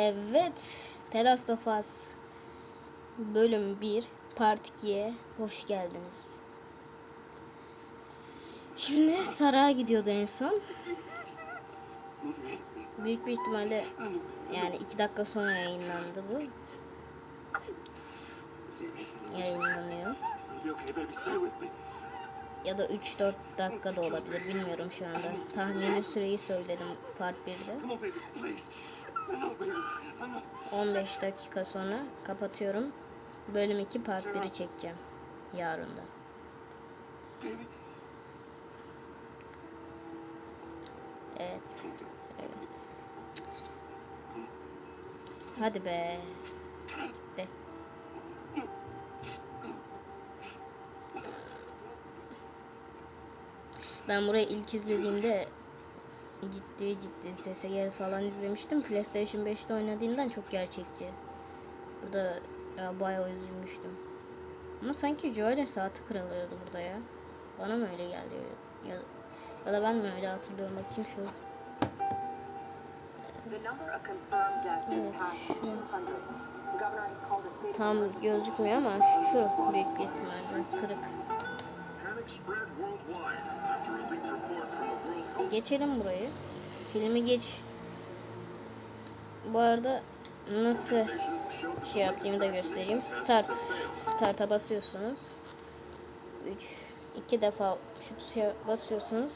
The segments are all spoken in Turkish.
Evet. The Last of Us bölüm 1 part 2'ye hoş geldiniz. Şimdi Saray'a gidiyordu en son. Büyük bir ihtimalle yani 2 dakika sonra yayınlandı bu. Yayınlanıyor. Ya da 3-4 dakika da olabilir bilmiyorum şu anda. Tahmini süreyi söyledim part 1'de. Come on, baby, please. I know, baby. I know. 15 dakika sonra kapatıyorum. Bölüm 2 part 1'i çekeceğim. Yarın da. Evet. Evet. Hadi be. Gitti. Ben burayı ilk izlediğimde ciddi ciddi gel falan izlemiştim. PlayStation 5'te oynadığından çok gerçekçi. Burada ya, bayağı üzülmüştüm. Ama sanki Joel'in saati kırılıyordu burada ya. Bana mı öyle geldi ya, ya da ben mi öyle hatırlıyorum bakayım şu. Evet, şu. 200. The governor has called a state of Tam gözükmüyor ama şu büyük bir ihtimalle kırık. Geçelim burayı. Filmi geç. Bu arada nasıl şey yaptığımı da göstereyim. Start. Start'a basıyorsunuz. 3 iki defa şu tuşa basıyorsunuz.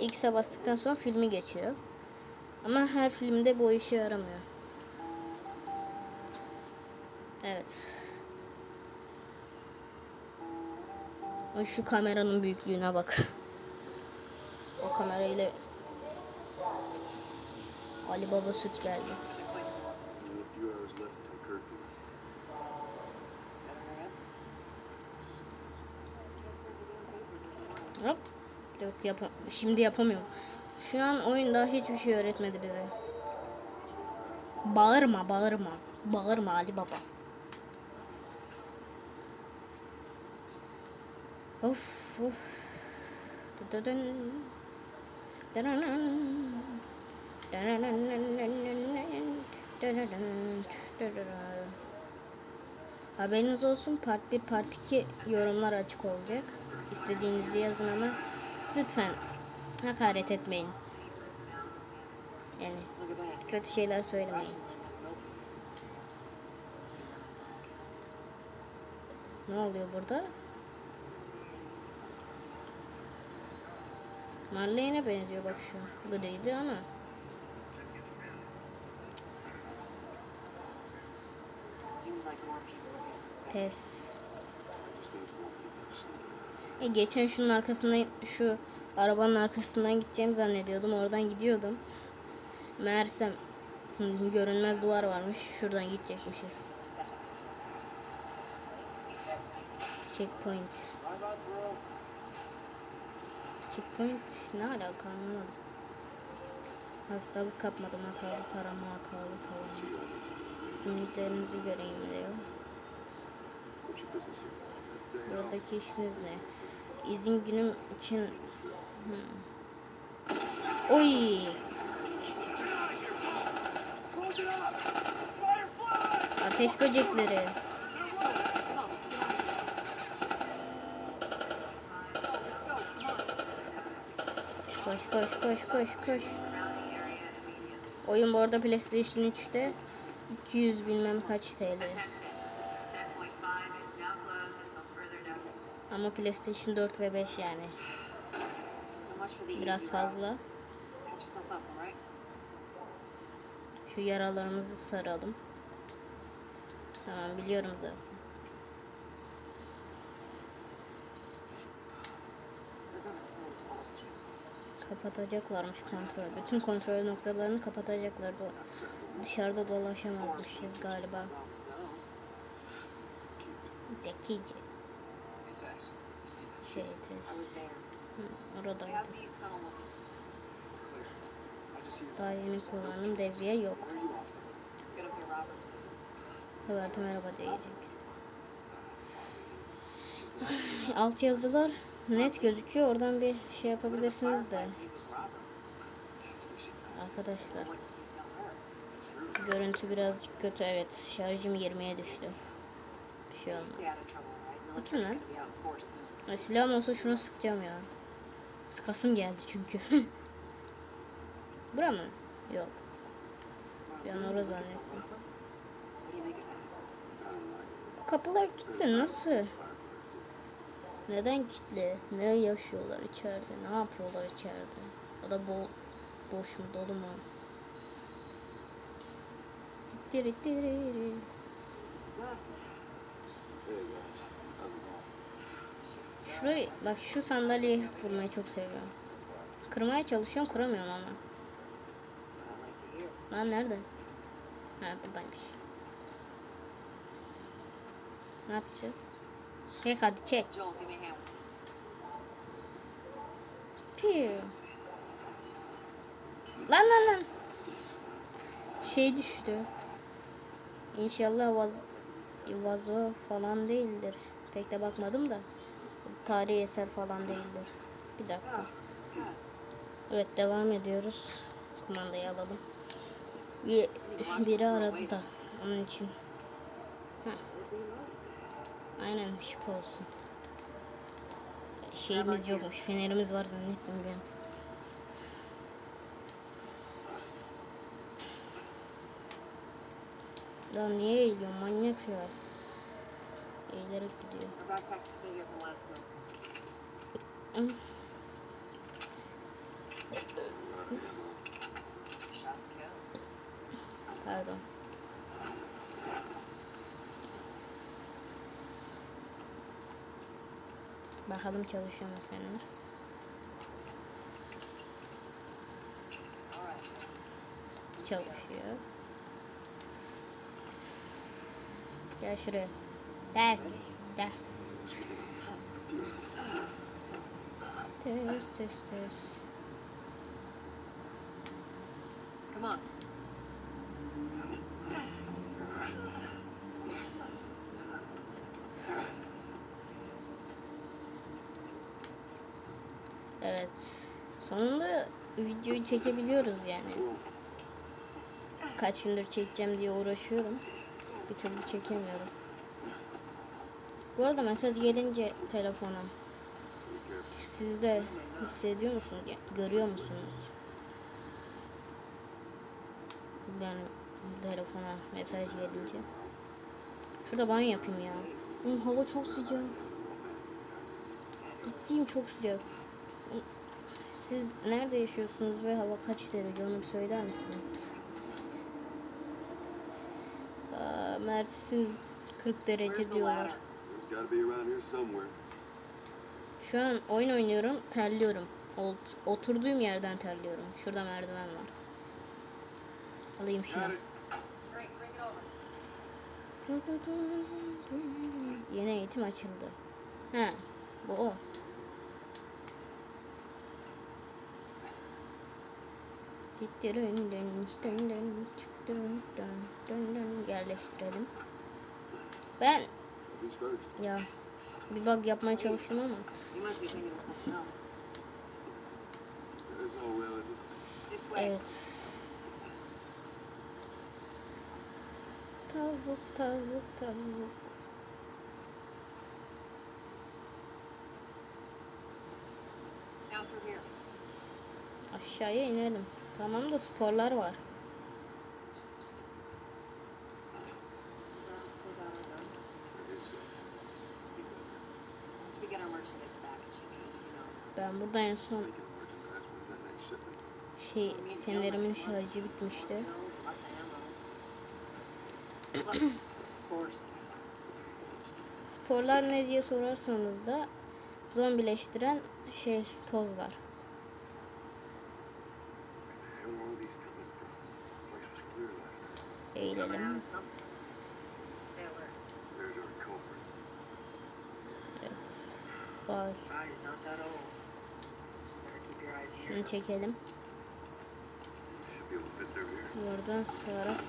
X'e bastıktan sonra filmi geçiyor. Ama her filmde bu işe yaramıyor. Evet. Şu kameranın büyüklüğüne bak. Kamerayla Ali Baba süt geldi. Hop. Yok yapa Şimdi yapamıyorum. Şu an oyunda hiçbir şey öğretmedi bize. Bağırma, bağırma. Bağırma Ali Baba. Of of. Dıdıdın. Dırının. Dırının. Haberiniz olsun part 1 part 2 yorumlar açık olacak. İstediğinizi yazın ama lütfen hakaret etmeyin. Yani kötü şeyler söylemeyin. Ne oluyor burada? Marley'ne benziyor bak şu. Griydi ama. Test. E, geçen şunun arkasından şu arabanın arkasından gideceğimi zannediyordum. Oradan gidiyordum. Meğersem görünmez duvar varmış. Şuradan gidecekmişiz. Checkpoint. Checkpoint ne alaka anlamadım. Hastalık kapmadım hatalı tarama hatalı tarama. Günlüklerinizi göreyim diyor. Buradaki işiniz ne? İzin günüm için... Hmm. Oy! Ateş böcekleri. Koş koş koş koş koş. Oyun bu arada PlayStation 3'te 200 bilmem kaç TL. Ama PlayStation 4 ve 5 yani. Biraz fazla. Şu yaralarımızı saralım. Tamam biliyorum zaten. Kapatacaklarmış kontrol. Bütün kontrol noktalarını kapatacaklar. Do dışarıda dolaşamazmışız galiba. Zekice. Şey, oradaydı. Daha yeni kullandım. Devriye yok. Evet merhaba diyeceğiz. Alt yazılar net gözüküyor. Oradan bir şey yapabilirsiniz de. Arkadaşlar. Görüntü birazcık kötü evet. Şarjım 20'ye düştü. Bir şey olmaz. Bu kim lan? Silahım olsa şunu sıkacağım ya. Sıkasım geldi çünkü. Bura mı? Yok. An orası zannettim. Kapılar kilitli nasıl? Neden kilitli? Ne yaşıyorlar içeride? Ne yapıyorlar içeride? Ya da bol, boş mu dolu mu? Diri diri. Şurayı bak şu sandalyeyi vurmayı çok seviyorum. Kırmaya çalışıyorum kıramıyorum ama. Lan nerede? Ha buradaymış. Ne yapacağız? Çek hadi çek. Piu. Lan lan lan. Şey düştü. İnşallah vaz vazo falan değildir. Pek de bakmadım da. Tarihi eser falan değildir. Bir dakika. Evet devam ediyoruz. Kumandayı alalım. Bir, biri aradı da onun için. Heh. Aynen şık olsun. Şeyimiz yokmuş. Fenerimiz var zannettim ben. Lan niye eğiliyor manyak şey var. Eğilerek gidiyor. Bakalım çalışıyor mu fener. Çalışıyor. Gel şuraya. Ders. Ders. Test test test. Evet. Sonunda videoyu çekebiliyoruz yani. Kaç gündür çekeceğim diye uğraşıyorum. Bir türlü çekemiyorum. Bu arada mesaj gelince telefona siz de hissediyor musunuz? Görüyor musunuz? Yani telefona mesaj gelince. Şurada banyo yapayım ya. Hava çok sıcak. Ciddiyim çok sıcak. Siz nerede yaşıyorsunuz ve hava kaç derece onu bir söyler misiniz? Aa, Mersin 40 derece diyorlar. Şu an oyun oynuyorum, terliyorum. Ot- Oturduğum yerden terliyorum. Şurada merdiven var. Alayım şunu. Yeni eğitim açıldı. Ha, bu o. Yerleştirelim. Ben ya bir bug yapmaya çalıştım ama evet. Tavuk tavuk tavuk. Aşağıya inelim. Tamam da sporlar var. Ben burada en son şey fenerimin şarjı bitmişti. Sporlar ne diye sorarsanız da zombileştiren şey tozlar. Eyes Şunu çekelim. Buradan sığarak.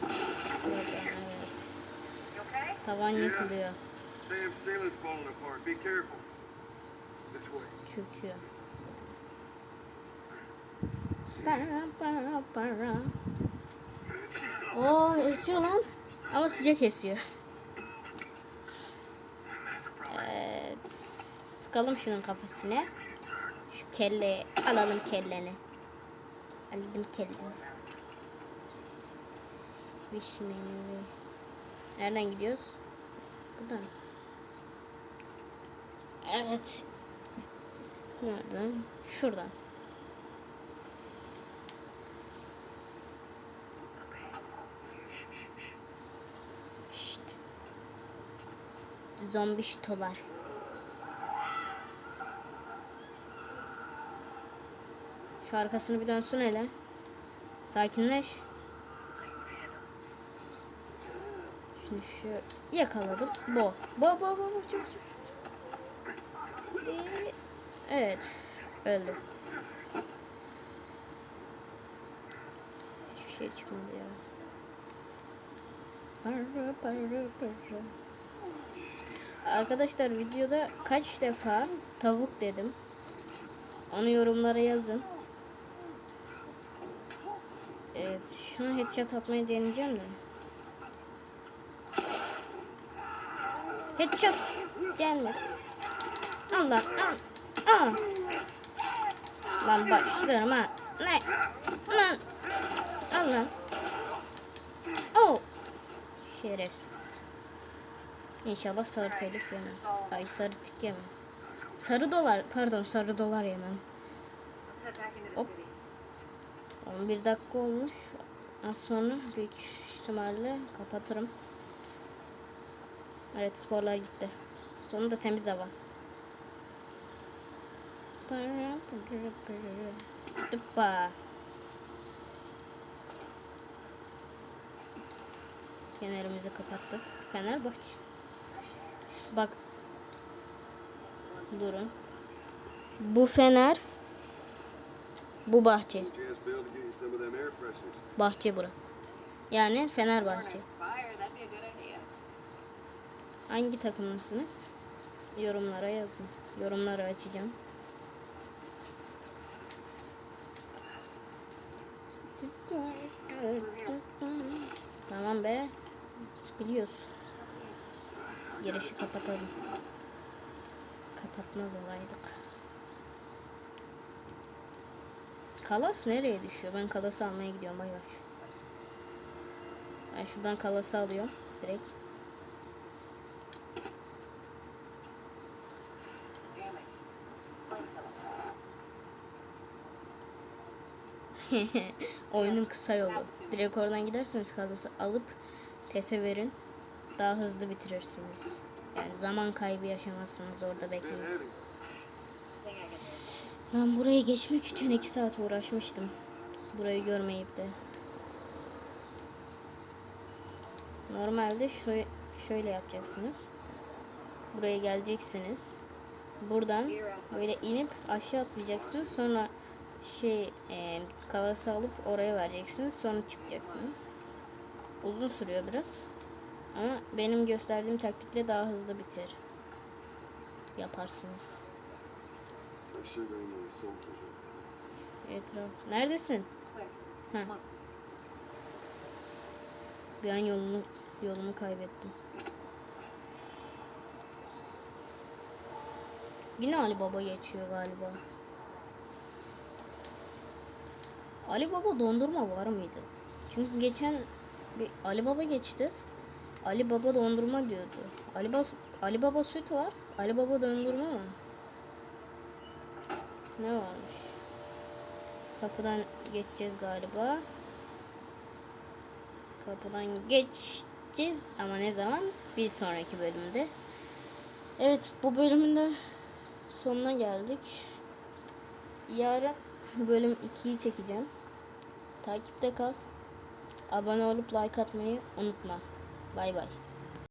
Buradan evet. Tavan yıkılıyor. Çöküyor. Para para para. Oo esiyor lan. Ama sıcak esiyor. Evet. Sıkalım şunun kafasına. Şu kelle alalım kelleni. Aldım kelleni. Vişneli. Nereden gidiyoruz? Buradan. Evet. Nereden? Şuradan. Şşt. Zombi şitolar. Şu arkasını bir dönsün hele. Sakinleş. Şimdi şu yakaladım. Bo. Bo bo bo bo çabuk çabuk. Evet. Öldü. Hiçbir şey çıkmadı ya. Arkadaşlar videoda kaç defa tavuk dedim. Onu yorumlara yazın. Evet, şunu headshot atmayı deneyeceğim de. Headshot gelmedi. Allah, al, al. Lan başlarım ha. Ne? Lan. Al lan. Oh. Şerefsiz. İnşallah sarı telif yemem. Ay sarı tik yemem. Sarı dolar, pardon sarı dolar yemem. Hop. City. 11 dakika olmuş. Az sonra büyük ihtimalle kapatırım. Evet sporlar gitti. Sonunda temiz hava. Tıppa. Fenerimizi kapattık. Fenerbahçe. Bak. Durun. Bu fener. Bu bahçe. Bahçe bura. Yani Fenerbahçe. Hangi takımlısınız? Yorumlara yazın. Yorumları açacağım. Tamam be. Biliyoruz. Girişi kapatalım. Kapatmaz olaydık. Kalas nereye düşüyor? Ben kalası almaya gidiyorum. Bay bay. Ben şuradan kalası alıyorum. Direkt. Oyunun kısa yolu. Direkt oradan giderseniz kalası alıp tese verin. Daha hızlı bitirirsiniz. Yani zaman kaybı yaşamazsınız orada bekleyin. Ben buraya geçmek için 2 saat uğraşmıştım. Burayı görmeyip de. Normalde şöyle, şöyle yapacaksınız. Buraya geleceksiniz. Buradan böyle inip aşağı atlayacaksınız. Sonra şey e, kalası alıp oraya vereceksiniz. Sonra çıkacaksınız. Uzun sürüyor biraz. Ama benim gösterdiğim taktikle daha hızlı biter. Yaparsınız. Are Etraf. Neredesin? On. Bir an yolunu yolumu kaybettim. Yine Ali Baba geçiyor galiba. Ali Baba dondurma var mıydı? Çünkü geçen bir Ali Baba geçti. Ali Baba dondurma diyordu. Ali Baba Ali Baba süt var. Ali Baba dondurma mı? Ne varmış? Kapıdan geçeceğiz galiba. Kapıdan geçeceğiz ama ne zaman? Bir sonraki bölümde. Evet bu bölümün de sonuna geldik. Yarın bölüm 2'yi çekeceğim. Takipte kal. Abone olup like atmayı unutma. Bay bay.